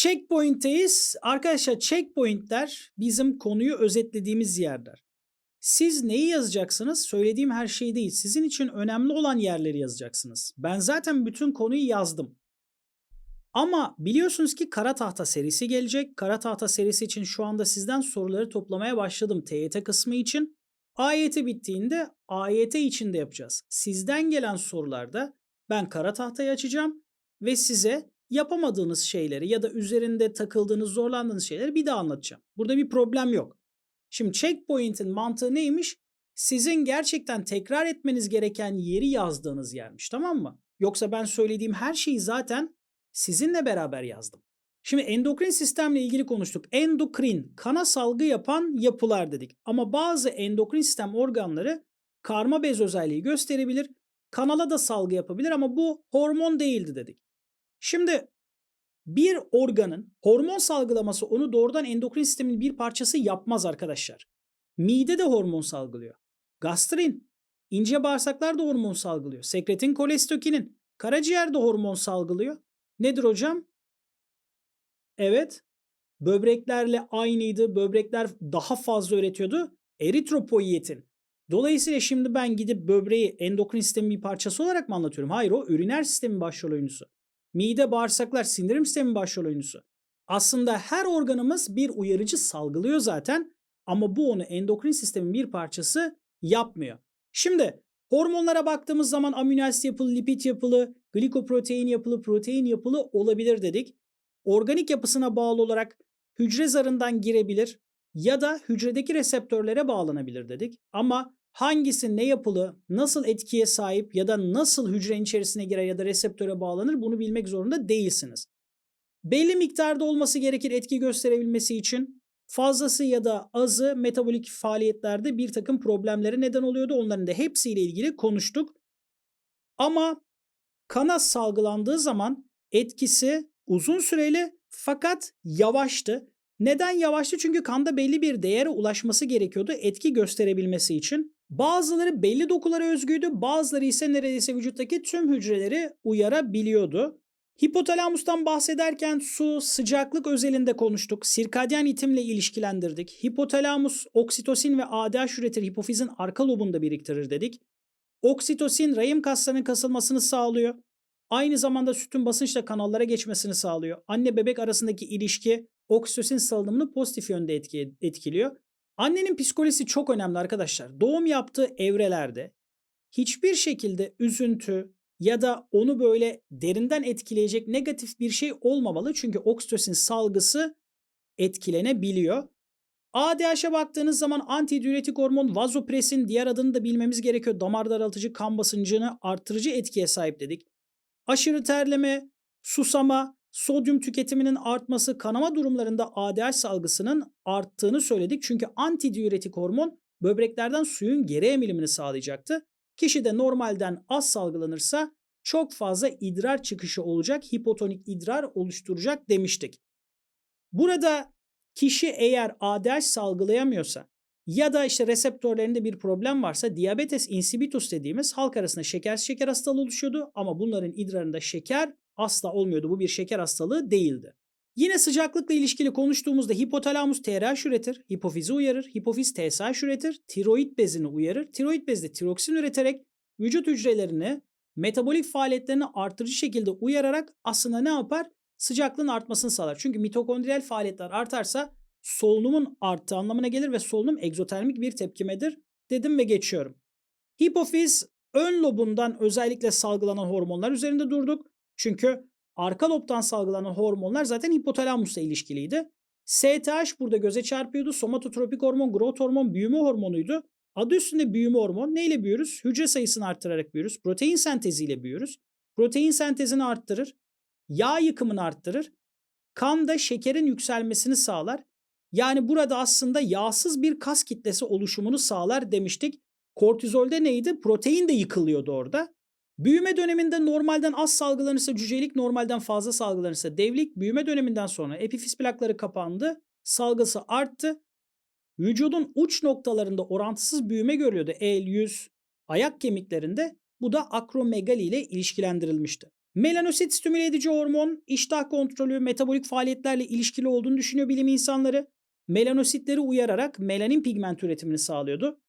Checkpoint'teyiz. Arkadaşlar checkpoint'ler bizim konuyu özetlediğimiz yerler. Siz neyi yazacaksınız? Söylediğim her şey değil. Sizin için önemli olan yerleri yazacaksınız. Ben zaten bütün konuyu yazdım. Ama biliyorsunuz ki Kara Tahta serisi gelecek. Kara Tahta serisi için şu anda sizden soruları toplamaya başladım TYT kısmı için. AYT bittiğinde AYT içinde yapacağız. Sizden gelen sorularda ben Kara Tahtayı açacağım ve size yapamadığınız şeyleri ya da üzerinde takıldığınız, zorlandığınız şeyleri bir daha anlatacağım. Burada bir problem yok. Şimdi checkpoint'in mantığı neymiş? Sizin gerçekten tekrar etmeniz gereken yeri yazdığınız yermiş tamam mı? Yoksa ben söylediğim her şeyi zaten sizinle beraber yazdım. Şimdi endokrin sistemle ilgili konuştuk. Endokrin, kana salgı yapan yapılar dedik. Ama bazı endokrin sistem organları karma bez özelliği gösterebilir. Kanala da salgı yapabilir ama bu hormon değildi dedik. Şimdi bir organın hormon salgılaması onu doğrudan endokrin sistemin bir parçası yapmaz arkadaşlar. Mide de hormon salgılıyor. Gastrin, ince bağırsaklar da hormon salgılıyor. Sekretin kolestokinin, karaciğer de hormon salgılıyor. Nedir hocam? Evet, böbreklerle aynıydı. Böbrekler daha fazla üretiyordu. Eritropoietin. Dolayısıyla şimdi ben gidip böbreği endokrin sistemin bir parçası olarak mı anlatıyorum? Hayır o üriner sistemin başrol oyuncusu. Mide, bağırsaklar, sindirim sistemin başrol oyuncusu. Aslında her organımız bir uyarıcı salgılıyor zaten ama bu onu endokrin sistemin bir parçası yapmıyor. Şimdi hormonlara baktığımız zaman amino asit yapılı, lipid yapılı, glikoprotein yapılı, protein yapılı olabilir dedik. Organik yapısına bağlı olarak hücre zarından girebilir ya da hücredeki reseptörlere bağlanabilir dedik. Ama hangisi ne yapılı, nasıl etkiye sahip ya da nasıl hücrenin içerisine girer ya da reseptöre bağlanır bunu bilmek zorunda değilsiniz. Belli miktarda olması gerekir etki gösterebilmesi için. Fazlası ya da azı metabolik faaliyetlerde bir takım problemlere neden oluyordu. Onların da hepsiyle ilgili konuştuk. Ama kana salgılandığı zaman etkisi uzun süreli fakat yavaştı. Neden yavaştı? Çünkü kanda belli bir değere ulaşması gerekiyordu etki gösterebilmesi için. Bazıları belli dokulara özgüydü, bazıları ise neredeyse vücuttaki tüm hücreleri uyarabiliyordu. Hipotalamustan bahsederken su, sıcaklık özelinde konuştuk. Sirkadyen itimle ilişkilendirdik. Hipotalamus oksitosin ve ADH üretir hipofizin arka lobunda biriktirir dedik. Oksitosin rahim kaslarının kasılmasını sağlıyor. Aynı zamanda sütün basınçla kanallara geçmesini sağlıyor. Anne bebek arasındaki ilişki oksitosin salınımını pozitif yönde etki, etkiliyor. Annenin psikolojisi çok önemli arkadaşlar. Doğum yaptığı evrelerde hiçbir şekilde üzüntü ya da onu böyle derinden etkileyecek negatif bir şey olmamalı. Çünkü oksitosin salgısı etkilenebiliyor. ADH'a baktığınız zaman antidiüretik hormon vazopresin diğer adını da bilmemiz gerekiyor. Damar daraltıcı, kan basıncını artırıcı etkiye sahip dedik. Aşırı terleme, susama, sodyum tüketiminin artması kanama durumlarında ADH salgısının arttığını söyledik. Çünkü antidiüretik hormon böbreklerden suyun geri emilimini sağlayacaktı. Kişi de normalden az salgılanırsa çok fazla idrar çıkışı olacak, hipotonik idrar oluşturacak demiştik. Burada kişi eğer ADH salgılayamıyorsa ya da işte reseptörlerinde bir problem varsa diabetes insipidus dediğimiz halk arasında şeker şeker hastalığı oluşuyordu ama bunların idrarında şeker asla olmuyordu. Bu bir şeker hastalığı değildi. Yine sıcaklıkla ilişkili konuştuğumuzda hipotalamus TRH üretir, hipofizi uyarır, hipofiz TSH üretir, tiroid bezini uyarır. Tiroid bez de tiroksin üreterek vücut hücrelerini metabolik faaliyetlerini artırıcı şekilde uyararak aslında ne yapar? Sıcaklığın artmasını sağlar. Çünkü mitokondriyal faaliyetler artarsa solunumun arttığı anlamına gelir ve solunum egzotermik bir tepkimedir dedim ve geçiyorum. Hipofiz ön lobundan özellikle salgılanan hormonlar üzerinde durduk. Çünkü arka lobdan salgılanan hormonlar zaten hipotalamusla ilişkiliydi. STH burada göze çarpıyordu. Somatotropik hormon, growth hormon, büyüme hormonuydu. Adı üstünde büyüme hormon. Neyle büyürüz? Hücre sayısını arttırarak büyürüz. Protein senteziyle büyürüz. Protein sentezini arttırır. Yağ yıkımını arttırır. Kanda şekerin yükselmesini sağlar. Yani burada aslında yağsız bir kas kitlesi oluşumunu sağlar demiştik. Kortizolde neydi? Protein de yıkılıyordu orada. Büyüme döneminde normalden az salgılanırsa cücelik, normalden fazla salgılanırsa devlik. Büyüme döneminden sonra epifiz plakları kapandı, salgısı arttı. Vücudun uç noktalarında orantısız büyüme görüyordu. El, yüz, ayak kemiklerinde. Bu da akromegali ile ilişkilendirilmişti. Melanosit stimüle edici hormon iştah kontrolü, metabolik faaliyetlerle ilişkili olduğunu düşünüyor bilim insanları. Melanositleri uyararak melanin pigment üretimini sağlıyordu.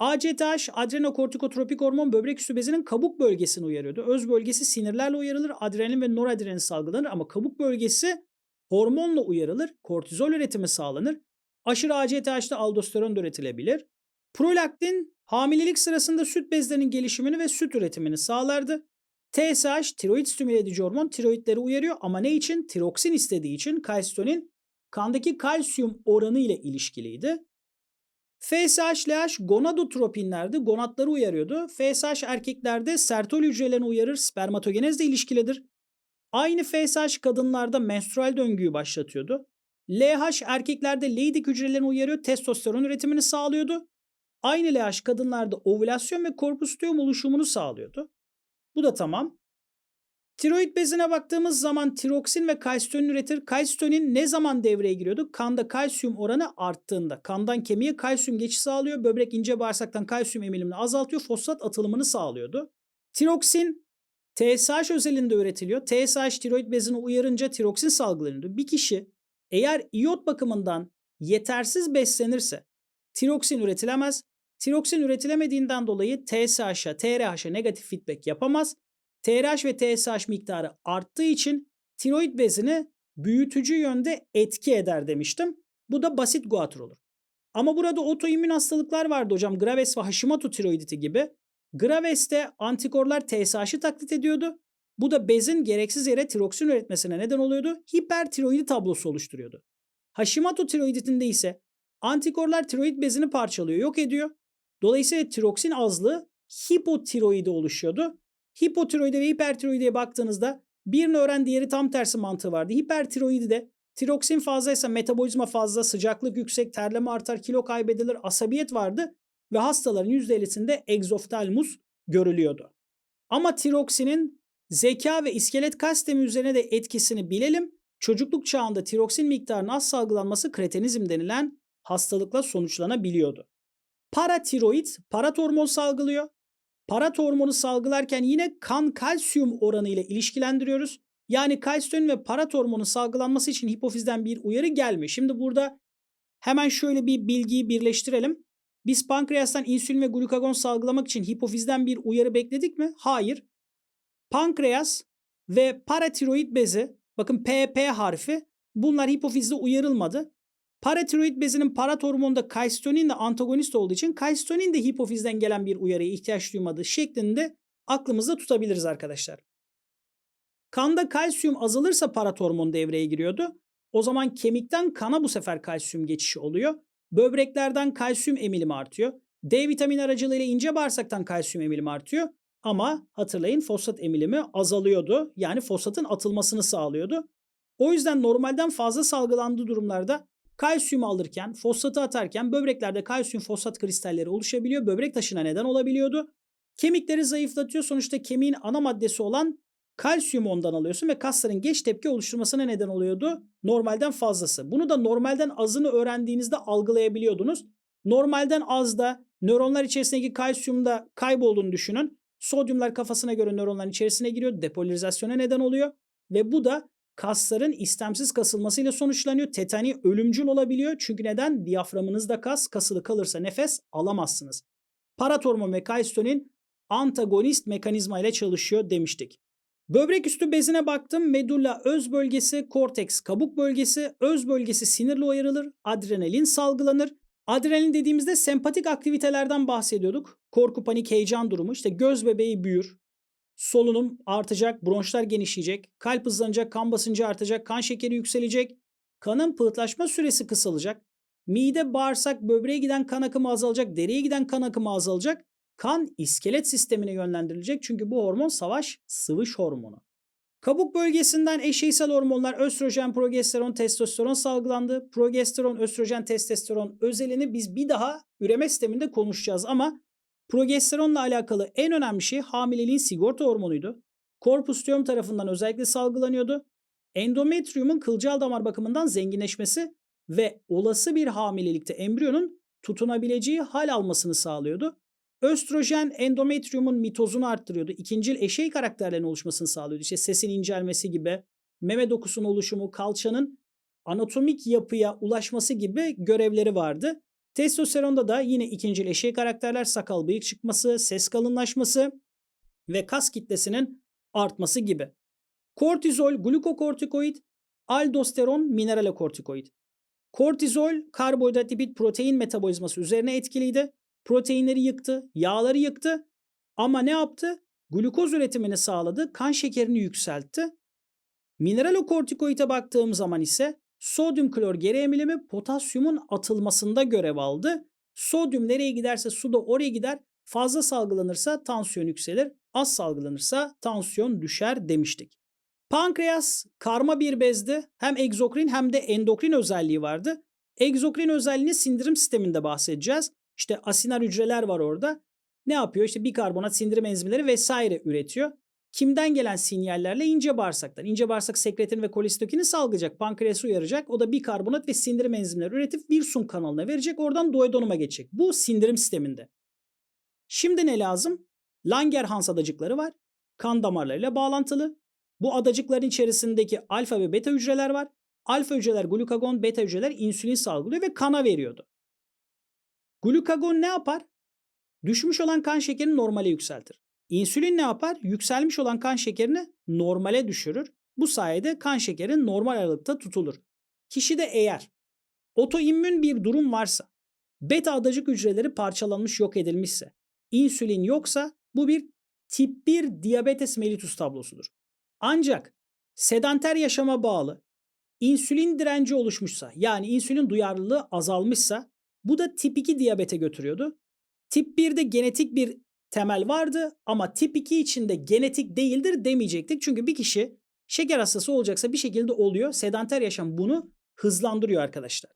ACTH adrenokortikotropik hormon böbrek üstü bezinin kabuk bölgesini uyarıyordu. Öz bölgesi sinirlerle uyarılır, adrenalin ve noradrenalin salgılanır ama kabuk bölgesi hormonla uyarılır, kortizol üretimi sağlanır. Aşırı ACTH'da aldosteron da üretilebilir. Prolaktin hamilelik sırasında süt bezlerinin gelişimini ve süt üretimini sağlardı. TSH tiroid stimüle edici hormon tiroidleri uyarıyor ama ne için? Tiroksin istediği için kalsitonin kandaki kalsiyum oranı ile ilişkiliydi. FSH-LH gonadotropinlerdi. Gonadları uyarıyordu. FSH erkeklerde sertol hücrelerini uyarır. Spermatogenezle ilişkilidir. Aynı FSH kadınlarda menstrual döngüyü başlatıyordu. LH erkeklerde Leydig hücrelerini uyarıyor. Testosteron üretimini sağlıyordu. Aynı LH kadınlarda ovülasyon ve korpusluteum oluşumunu sağlıyordu. Bu da tamam. Tiroid bezine baktığımız zaman tiroksin ve kalsitonin üretir. Kalsitonin ne zaman devreye giriyordu? Kanda kalsiyum oranı arttığında. Kandan kemiğe kalsiyum geçişi sağlıyor. Böbrek ince bağırsaktan kalsiyum emilimini azaltıyor. Fosfat atılımını sağlıyordu. Tiroksin TSH özelinde üretiliyor. TSH tiroid bezini uyarınca tiroksin salgılanıyordu. Bir kişi eğer iyot bakımından yetersiz beslenirse tiroksin üretilemez. Tiroksin üretilemediğinden dolayı TSH'a, TRH'a negatif feedback yapamaz. TRH ve TSH miktarı arttığı için tiroid bezini büyütücü yönde etki eder demiştim. Bu da basit guatr olur. Ama burada otoimmün hastalıklar vardı hocam. Graves ve Hashimoto tiroiditi gibi. Graves'te antikorlar TSH'ı taklit ediyordu. Bu da bezin gereksiz yere tiroksin üretmesine neden oluyordu. Hipertiroidi tablosu oluşturuyordu. Hashimoto tiroiditinde ise antikorlar tiroid bezini parçalıyor, yok ediyor. Dolayısıyla tiroksin azlığı hipotiroidi oluşuyordu. Hipotiroide ve hipertiroidiye baktığınızda bir nören diğeri tam tersi mantığı vardı. Hipertiroidi de tiroksin fazlaysa metabolizma fazla, sıcaklık yüksek, terleme artar, kilo kaybedilir, asabiyet vardı ve hastaların %50'sinde egzoftalmus görülüyordu. Ama tiroksinin zeka ve iskelet kas sistemi üzerine de etkisini bilelim. Çocukluk çağında tiroksin miktarının az salgılanması kretenizm denilen hastalıkla sonuçlanabiliyordu. Paratiroid parat hormon salgılıyor. Parat hormonu salgılarken yine kan kalsiyum oranı ile ilişkilendiriyoruz. Yani kalsiyum ve parat hormonu salgılanması için hipofizden bir uyarı gelmiyor. Şimdi burada hemen şöyle bir bilgiyi birleştirelim. Biz pankreastan insülin ve glukagon salgılamak için hipofizden bir uyarı bekledik mi? Hayır. Pankreas ve paratiroid bezi, bakın PP harfi, bunlar hipofizde uyarılmadı. Paratiroid bezinin parat hormonunda kalsitoninle antagonist olduğu için kalsitonin de hipofizden gelen bir uyarıya ihtiyaç duymadığı şeklinde aklımızda tutabiliriz arkadaşlar. Kanda kalsiyum azalırsa parat hormonu devreye giriyordu. O zaman kemikten kana bu sefer kalsiyum geçişi oluyor. Böbreklerden kalsiyum emilimi artıyor. D vitamini aracılığıyla ince bağırsaktan kalsiyum emilimi artıyor. Ama hatırlayın fosfat emilimi azalıyordu. Yani fosfatın atılmasını sağlıyordu. O yüzden normalden fazla salgılandığı durumlarda kalsiyum alırken, fosfatı atarken böbreklerde kalsiyum fosfat kristalleri oluşabiliyor. Böbrek taşına neden olabiliyordu. Kemikleri zayıflatıyor. Sonuçta kemiğin ana maddesi olan kalsiyum ondan alıyorsun ve kasların geç tepki oluşturmasına neden oluyordu. Normalden fazlası. Bunu da normalden azını öğrendiğinizde algılayabiliyordunuz. Normalden azda nöronlar içerisindeki kalsiyum da kaybolduğunu düşünün. Sodyumlar kafasına göre nöronların içerisine giriyor. Depolarizasyona neden oluyor. Ve bu da kasların istemsiz kasılmasıyla sonuçlanıyor. Tetani ölümcül olabiliyor. Çünkü neden? Diyaframınızda kas kasılı kalırsa nefes alamazsınız. Paratormon ve kalsitonin antagonist mekanizma ile çalışıyor demiştik. Böbrek üstü bezine baktım. Medulla öz bölgesi, korteks kabuk bölgesi, öz bölgesi sinirle uyarılır. Adrenalin salgılanır. Adrenalin dediğimizde sempatik aktivitelerden bahsediyorduk. Korku, panik, heyecan durumu. İşte göz bebeği büyür. Solunum artacak, bronşlar genişleyecek, kalp hızlanacak, kan basıncı artacak, kan şekeri yükselecek, kanın pıhtılaşma süresi kısalacak, mide, bağırsak, böbreğe giden kan akımı azalacak, deriye giden kan akımı azalacak, kan iskelet sistemine yönlendirilecek çünkü bu hormon savaş sıvış hormonu. Kabuk bölgesinden eşeysel hormonlar östrojen, progesteron, testosteron salgılandı. Progesteron, östrojen, testosteron özelini biz bir daha üreme sisteminde konuşacağız ama progesteronla alakalı en önemli şey hamileliğin sigorta hormonuydu. Korpustium tarafından özellikle salgılanıyordu. Endometriumun kılcal damar bakımından zenginleşmesi ve olası bir hamilelikte embriyonun tutunabileceği hal almasını sağlıyordu. Östrojen endometriyumun mitozunu arttırıyordu. İkincil eşey karakterlerin oluşmasını sağlıyordu. İşte sesin incelmesi gibi, meme dokusunun oluşumu, kalçanın anatomik yapıya ulaşması gibi görevleri vardı. Testosteronda da yine ikincil eşey karakterler, sakal bıyık çıkması, ses kalınlaşması ve kas kitlesinin artması gibi. Kortizol, glukokortikoid, aldosteron, mineralokortikoid. Kortizol, karbonhidrat lipid protein metabolizması üzerine etkiliydi. Proteinleri yıktı, yağları yıktı ama ne yaptı? Glukoz üretimini sağladı, kan şekerini yükseltti. Mineralokortikoide baktığım zaman ise sodyum klor geri emilimi potasyumun atılmasında görev aldı. Sodyum nereye giderse su da oraya gider. Fazla salgılanırsa tansiyon yükselir, az salgılanırsa tansiyon düşer demiştik. Pankreas karma bir bezdi. Hem egzokrin hem de endokrin özelliği vardı. Egzokrin özelliğini sindirim sisteminde bahsedeceğiz. İşte asinar hücreler var orada. Ne yapıyor? İşte bikarbonat sindirim enzimleri vesaire üretiyor. Kimden gelen sinyallerle ince bağırsaktan. İnce bağırsak sekretin ve kolestokini salgılayacak. Pankreası uyaracak. O da bikarbonat ve sindirim enzimleri üretip Wilson kanalına verecek. Oradan duodenuma geçecek. Bu sindirim sisteminde. Şimdi ne lazım? Langerhans adacıkları var. Kan damarlarıyla bağlantılı. Bu adacıkların içerisindeki alfa ve beta hücreler var. Alfa hücreler glukagon, beta hücreler insülin salgılıyor ve kana veriyordu. Glukagon ne yapar? Düşmüş olan kan şekerini normale yükseltir. İnsülin ne yapar? Yükselmiş olan kan şekerini normale düşürür. Bu sayede kan şekeri normal aralıkta tutulur. Kişide eğer otoimmün bir durum varsa, beta adacık hücreleri parçalanmış yok edilmişse, insülin yoksa bu bir tip 1 diabetes mellitus tablosudur. Ancak sedanter yaşama bağlı insülin direnci oluşmuşsa yani insülin duyarlılığı azalmışsa bu da tip 2 diyabete götürüyordu. Tip 1'de genetik bir temel vardı ama tip 2 içinde genetik değildir demeyecektik. Çünkü bir kişi şeker hastası olacaksa bir şekilde oluyor. Sedanter yaşam bunu hızlandırıyor arkadaşlar.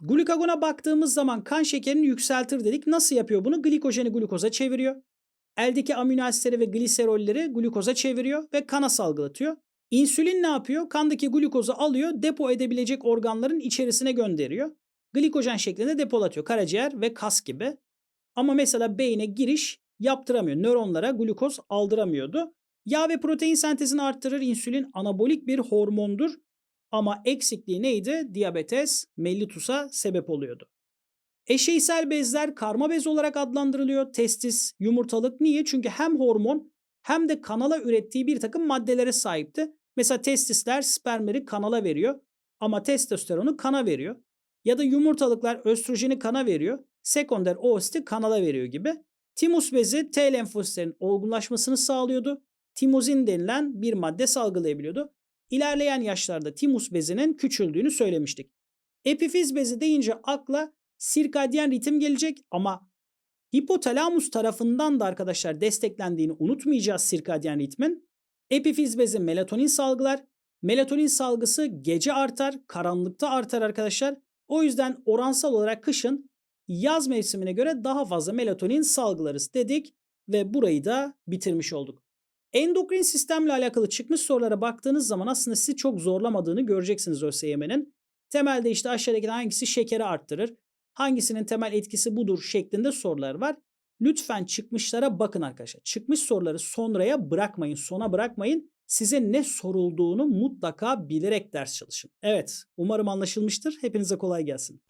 Glukagona baktığımız zaman kan şekerini yükseltir dedik. Nasıl yapıyor bunu? Glikojeni glukoza çeviriyor. Eldeki amino asitleri ve gliserolleri glukoza çeviriyor ve kana salgılatıyor. İnsülin ne yapıyor? Kandaki glukozu alıyor, depo edebilecek organların içerisine gönderiyor. Glikojen şeklinde depolatıyor karaciğer ve kas gibi. Ama mesela beyne giriş yaptıramıyor. Nöronlara glukoz aldıramıyordu. Yağ ve protein sentezini arttırır. İnsülin anabolik bir hormondur. Ama eksikliği neydi? Diyabetes mellitusa sebep oluyordu. Eşeysel bezler karma bez olarak adlandırılıyor. Testis, yumurtalık. Niye? Çünkü hem hormon hem de kanala ürettiği bir takım maddelere sahipti. Mesela testisler spermleri kanala veriyor ama testosteronu kana veriyor. Ya da yumurtalıklar östrojeni kana veriyor. Sekonder oositi kanala veriyor gibi. Timus bezi T lenfositlerin olgunlaşmasını sağlıyordu. Timozin denilen bir madde salgılayabiliyordu. İlerleyen yaşlarda timus bezinin küçüldüğünü söylemiştik. Epifiz bezi deyince akla sirkadyen ritim gelecek ama hipotalamus tarafından da arkadaşlar desteklendiğini unutmayacağız sirkadyen ritmin. Epifiz bezi melatonin salgılar. Melatonin salgısı gece artar, karanlıkta artar arkadaşlar. O yüzden oransal olarak kışın yaz mevsimine göre daha fazla melatonin salgılarız dedik ve burayı da bitirmiş olduk. Endokrin sistemle alakalı çıkmış sorulara baktığınız zaman aslında sizi çok zorlamadığını göreceksiniz ÖSYM'nin. Temelde işte aşağıdaki hangisi şekeri arttırır, hangisinin temel etkisi budur şeklinde sorular var. Lütfen çıkmışlara bakın arkadaşlar. Çıkmış soruları sonraya bırakmayın, sona bırakmayın. Size ne sorulduğunu mutlaka bilerek ders çalışın. Evet, umarım anlaşılmıştır. Hepinize kolay gelsin.